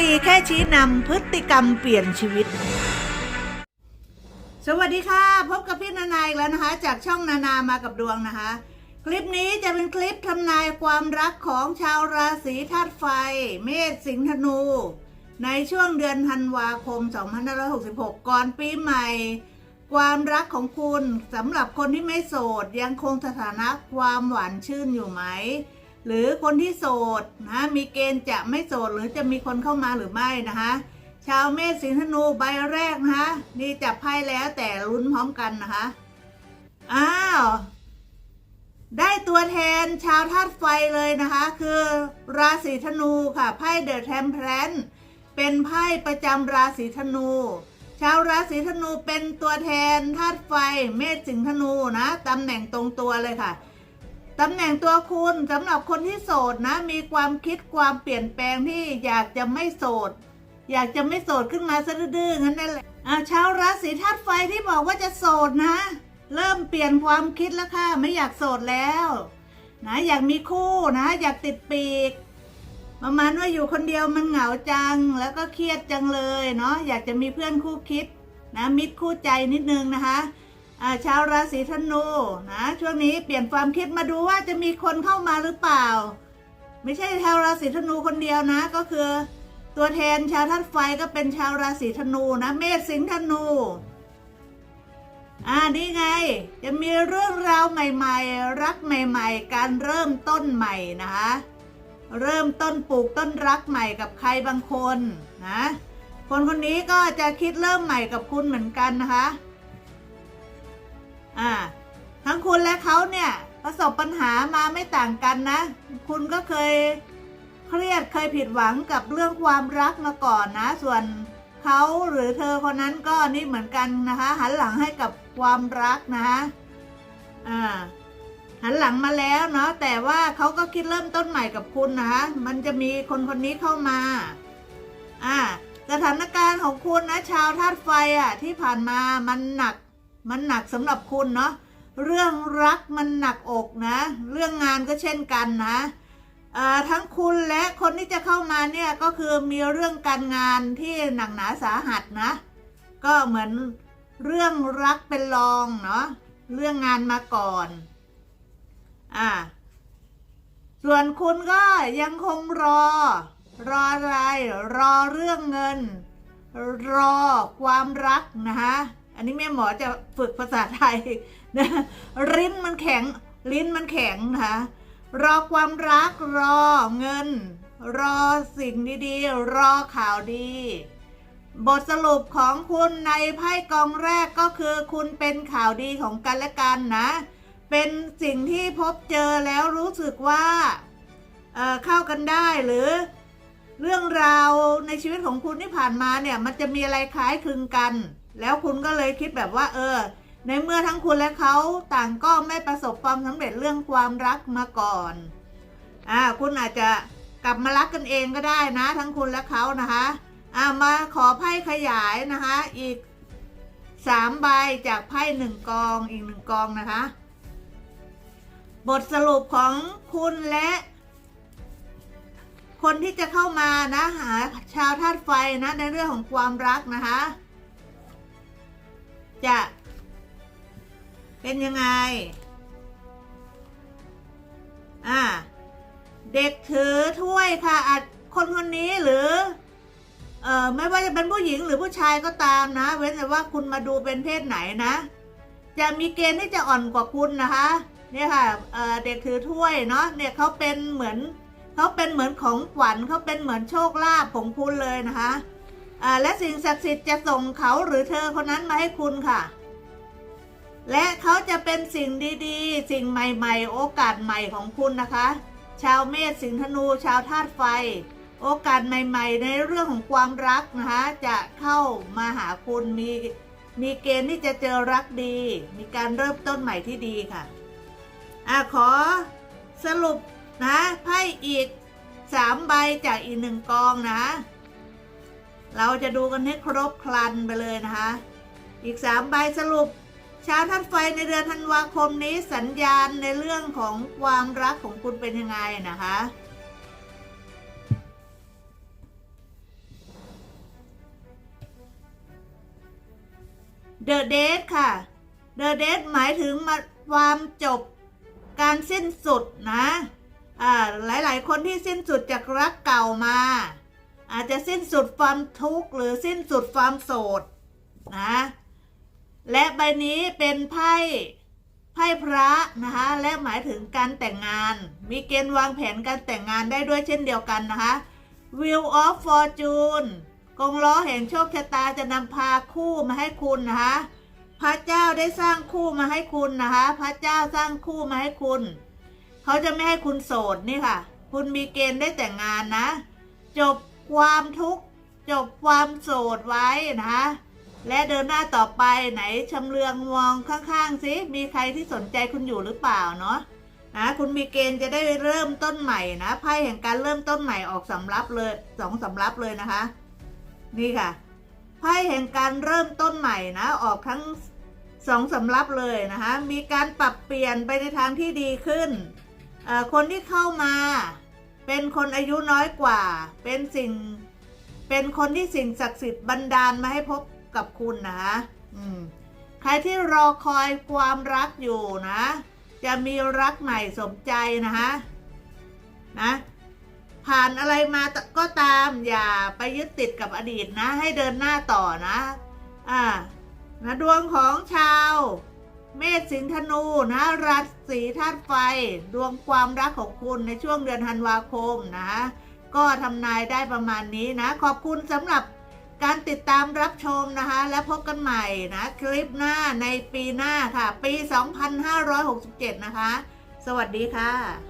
4แค่ชี้นำพฤติกรรมเปลี่ยนชีวิต สวัสดีค่ะ พบกับพี่นานาอีกแล้วนะคะ จากช่องนานามากับดวงนะคะ คลิปนี้จะเป็นคลิปทำนายความรักของชาวราศีธาตุไฟ เมษสิงห์ธนู ในช่วงเดือนธันวาคม 2566 ก่อนปีใหม่ ความรักของคุณสำหรับคนที่ไม่โสดยังคงสถานะความหวานชื่นอยู่ไหม หรือคนที่โสดนะมีเกณฑ์จะไม่โสดหรือจะมีคนเข้ามาหรือไม่นะคะชาวเมษสิงห์ธนูใบแรกนะคะนี่จับไพ่แล้วแต่ลุ้นพร้อมกันนะคะอ้าวได้ตัวแทนชาวธาตุไฟเลยนะคะ คือราศีธนูค่ะไพ่เดอะแทมเพลนเป็นไพ่ประจำราศีธนู ชาวราศีธนูเป็นตัวแทนธาตุไฟ เมษสิงห์ธนูนะตำแหน่งตรงตัวเลยค่ะ ตำแหน่งตัวคุณสำหรับคนที่โสดนะ มีความคิดความเปลี่ยนแปลงที่อยากจะไม่โสด อยากจะไม่โสดขึ้นมาซะดื้อๆงั้นนั่นแหละอ่าชาวราศีธาตุไฟที่บอกว่าจะโสดนะ เริ่มเปลี่ยนความคิดแล้วค่ะ ไม่อยากโสดแล้ว นะอยากมีคู่นะ อยากติดปีก ประมาณว่าอยู่คนเดียวมันเหงาจังแล้วก็เครียดจังเลยเนาะอยากจะมีเพื่อนคู่คิดนะมิตรคู่ใจนิดนึงนะคะ อ่าชาวราศีธนูนะช่วงนี้เปลี่ยนความคิดมาดูว่าจะมีคนเข้ามาหรือเปล่า ไม่ใช่ชาวราศีธนูคนเดียวนะ ก็คือ ตัวแทนชาวธาตุไฟก็เป็นชาวราศีธนูนะเมษสิงห์ธนูอ่านี่ไง จะมีเรื่องราวใหม่ๆ รักใหม่ๆ การเริ่มต้นใหม่นะคะเริ่มต้นปลูกต้นรักใหม่กับใครบางคนนะคนคนนี้ก็จะคิดเริ่มใหม่กับคุณเหมือนกันนะคะ อ่าทั้งคุณและเขาเนี่ยประสบปัญหามาไม่ต่างกันนะ คุณก็เคยเครียดเคยผิดหวังกับเรื่องความรักมาก่อนนะ ส่วนเขาหรือเธอคนนั้นก็นี่เหมือนกันนะคะ หันหลังให้กับความรักนะคะอ่าหันหลังมาแล้วเนาะแต่ว่าเขาก็คิดเริ่มต้นใหม่กับคุณนะคะมันจะมีคนคนนี้เข้ามา อ่า สถานการณ์ของคุณนะชาวธาตุไฟอะที่ผ่านมามันหนัก มันหนักสำหรับคุณเนาะเรื่องรักมันหนักอกนะ เรื่องงานก็เช่นกันนะทั้งคุณและคนที่จะเข้ามาเนี่ยก็คือมีเรื่องการงานที่หนักหนาสาหัสนะ ก็เหมือนเรื่องรักเป็นรองเนาะเรื่องงานมาก่อนอ่าส่วนคุณก็ยังคงรอ รออะไร รอเรื่องเงิน รอความรักนะคะ อันนี้แม่หมอจะฝึกภาษาไทยนะลิ้นมันแข็ง ลิ้นมันแข็งนะคะรอความรักรอเงิน รอสิ่งดีๆ รอข่าวดี บทสรุปของคุณในไพ่กองแรกก็คือคุณเป็นข่าวดีของกันและกันนะ เป็นสิ่งที่พบเจอแล้วรู้สึกว่าเเข้ากันได้หรือ เรื่องราวในชีวิตของคุณที่ผ่านมาเนี่ย มันจะมีอะไรคล้ายคลึงกัน แล้วคุณก็เลยคิดแบบว่า เออ ในเมื่อทั้งคุณและเขาต่างก็ไม่ประสบความสำเร็จเรื่องความรักมาก่อนอ่าคุณอาจจะกลับมารักกันเองก็ได้นะ ทั้งคุณและเขานะคะอ่ามาขอไพ่ขยายนะคะ อีกสามใบจากไพ่หนึ่งกองอีกหนึ่งกองนะคะ บทสรุปของคุณและคนที่จะเข้ามานะหาชาวธาตุไฟนะในเรื่องของความรักนะคะ จะเป็นยังไง อ่า เด็กถือถ้วยค่ะอาจคนคนนี้หรือ เอ่อ ไม่ว่าจะเป็นผู้หญิงหรือผู้ชายก็ตามนะ เว้นแต่ว่าคุณมาดูเป็นเพศไหนนะ จะมีเกณฑ์ที่จะอ่อนกว่าคุณนะคะ เนี่ยค่ะ เอ่อ เด็กถือถ้วยเนาะ เนี่ยเขาเป็นเหมือน เขาเป็นเหมือนของขวัญเขาเป็นเหมือนโชคลาภของคุณเลยนะคะ และสิ่งศักดิ์สิทธิ์จะส่งเขาหรือเธอคนนั้นมาให้คุณค่ะ และเขาจะเป็นสิ่งดีๆ สิ่งใหม่ๆ โอกาสใหม่ของคุณนะคะ ชาวเมษสิงห์ธนู ชาวธาตุไฟ โอกาสใหม่ ๆ ในเรื่องของความรักนะคะจะเข้ามาหาคุณมีมีเกณฑ์ที่จะเจอรักดี มีการเริ่มต้นใหม่ที่ดีค่ะอะขอสรุปนะไพ่อีกสามใบจากอีกหนึ่งกองนะ เราจะดูกันให้ครบครันไปเลยนะคะ อีก3ใบสรุปชาทัดไฟในเดือนธันวาคมนี้สัญญาณในเรื่องของความรักของคุณเป็นยังไงนะคะ เดอะเดทค่ะ เดอะเดทหมายถึงมาความจบการสิ้นสุดนะ อ่า หลายๆ คนที่สิ้นสุดจากรักเก่ามา อาจจะสิ้นสุดความทุกข์หรือสิ้นสุดความโสดนะ และใบนี้เป็นไพ่ไพ่พระนะคะและหมายถึงการแต่งงาน มีเกณฑ์วางแผนการแต่งงานได้ด้วยเช่นเดียวกันนะคะ Wheel of Fortune กงล้อแห่งโชคชะตาจะนำพาคู่มาให้คุณนะคะ พระเจ้าได้สร้างคู่มาให้คุณนะคะ พระเจ้าสร้างคู่มาให้คุณ เขาจะไม่ให้คุณโสดนี่ค่ะ คุณมีเกณฑ์ได้แต่งงานนะ จบ ความทุกข์จบความโสดไว้นะคะและเดินหน้าต่อไปไหนชำเลืองมองข้างๆสิมีใครที่สนใจคุณอยู่หรือเปล่าเนาะนะคุณมีเกณฑ์จะได้เริ่มต้นใหม่นะไพ่แห่งการเริ่มต้นใหม่ออกสำรับเลยสองสำรับเลยนะคะ นี่ค่ะไพ่แห่งการเริ่มต้นใหม่นะ ออกทั้งสองสำรับเลยนะคะ มีการปรับเปลี่ยนไปในทางที่ดีขึ้นคนที่เข้ามา เป็นคนอายุน้อยกว่า เป็นสิ่ง เป็นคนที่สิ่งศักดิ์สิทธิ์บันดาลมาให้พบกับคุณนะคะอืมใครที่รอคอยความรักอยู่นะ จะมีรักใหม่สมใจนะคะนะผ่านอะไรมาก็ตามอย่าไปยึดติดกับอดีตนะ ให้เดินหน้าต่อนะ อ่านะดวงของชาว เมษสิงธนูนะราศีธาตุไฟ ดวงความรักของคุณในช่วงเดือนธันวาคมนะ ก็ทำนายได้ประมาณนี้นะ ขอบคุณสำหรับการติดตามรับชมนะคะ และพบกันใหม่นะ คลิปหน้าในปีหน้าค่ะ ปี 2567 นะคะ สวัสดีค่ะ